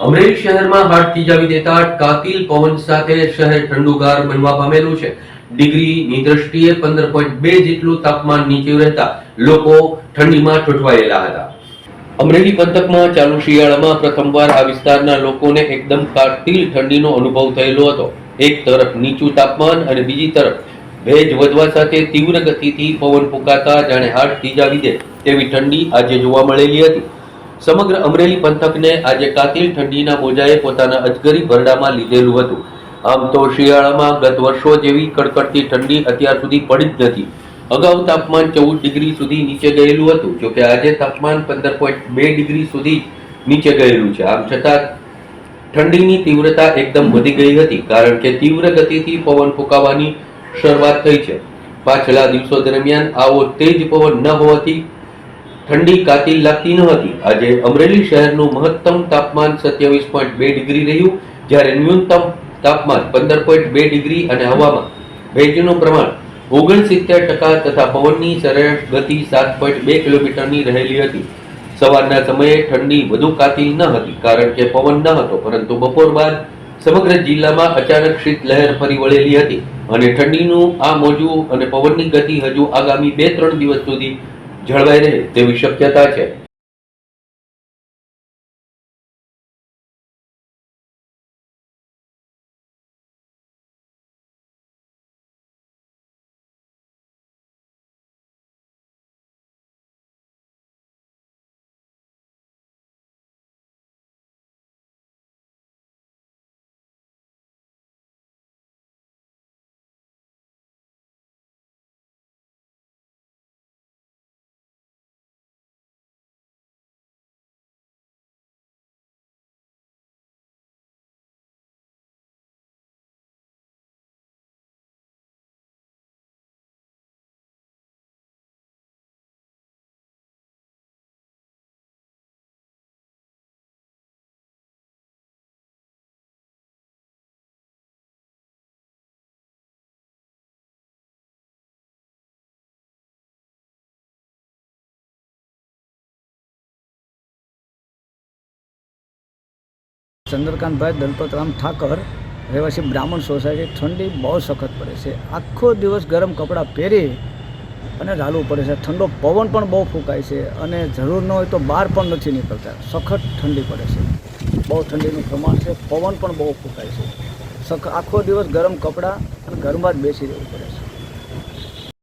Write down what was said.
અમરેલી શહેરમાં હાડ થીજાવી દેતા કાતિલ પવન સાથે શહેર ઠંડુગાર બનવા પામેલું છે. ડિગ્રીની દ્રષ્ટિએ પંદર પોઈન્ટ બે જેટલું તાપમાન નીચે રહેતા લોકો ઠંડીમાં ઠોઠવાયેલા હતા. અમરેલી પંથકમાં ચાલુ શિયાળામાં પ્રથમવાર આ વિસ્તારના લોકોને એકદમ કાતિલ ઠંડીનો અનુભવ થયેલો હતો. એક તરફ નીચું તાપમાન અને બીજી તરફ ભેજ વધવા સાથે તીવ્ર ગતિથી પવન ફૂંકાતા જાણે હાડ થીજાવી દે તેવી ઠંડી આજે જોવા મળેલી હતી. સમગ્ર અમરેલી પંથકને આજે કાતિલ ઠંડીના મોજાએ પોતાના અજગરી ભરડામાં લીધેલું હતું. આમ તો શિયાળામાં ગત વર્ષો જેવી કડકડતી ઠંડી અત્યાર સુધી પડી જ નથી. અગાઉ તાપમાન ચૌદ ડિગ્રી સુધી નીચે ગયેલું હતું, જોકે આજે તાપમાન પંદર પોઈન્ટ બે ડિગ્રી સુધી નીચે ગયેલું છે. આમ છતાં ઠંડીની તીવ્રતા એકદમ વધી ગઈ હતી, કારણ કે તીવ્ર ગતિથી પવન ફૂંકાવાની શરૂઆત થઈ છે. પાછલા દિવસો દરમિયાન આવો તેજ પવન ન હોવાથી ઠંડી કાતિલ લાગતી ન હતી. આજે અમરેલી શહેરનું મહત્તમ તાપમાન સત્યાવીસ પોઈન્ટ બે ડિગ્રી રહ્યું, જ્યારે ન્યૂનતમ તાપમાન પંદર પોઈન્ટ બે ડિગ્રી અને હવામાં ભેજનું પ્રમાણ ઓગણસિત્તેર ટકા તથા પવનની સરેરાશ ગતિ સાત પોઈન્ટ બે કિલોમીટરની રહેલી હતી. સવારના સમયે ઠંડી વધુ કાતિલ ન હતી, કારણ કે પવન ન હતો, પરંતુ બપોર બાદ સમગ્ર જિલ્લામાં અચાનક શીત લહેર ફરી વળેલી હતી. અને ઠંડીનું આ મોજું અને પવનની ગતિ હજુ આગામી બે ત્રણ દિવસ સુધી જળવાઈ રહે તેવી શક્યતા છે. ચંદ્રકાંતભાઈ દલપતરામ ઠાકર રહેવાસી બ્રાહ્મણ સોસાયટી ઠંડી બહુ સખત પડે છે. આખો દિવસ ગરમ કપડાં પહેરી અને ચાલવું પડે છે. ઠંડો પવન પણ બહુ ફૂંકાય છે અને જરૂર ન હોય તો બહાર પણ નથી નીકળતા. સખત ઠંડી પડે છે. બહુ ઠંડીનું પ્રમાણ છે. પવન પણ બહુ ફૂંકાય છે. સખ, આખો દિવસ ગરમ કપડાં અને ઘરમાં જ બેસી રહેવું પડે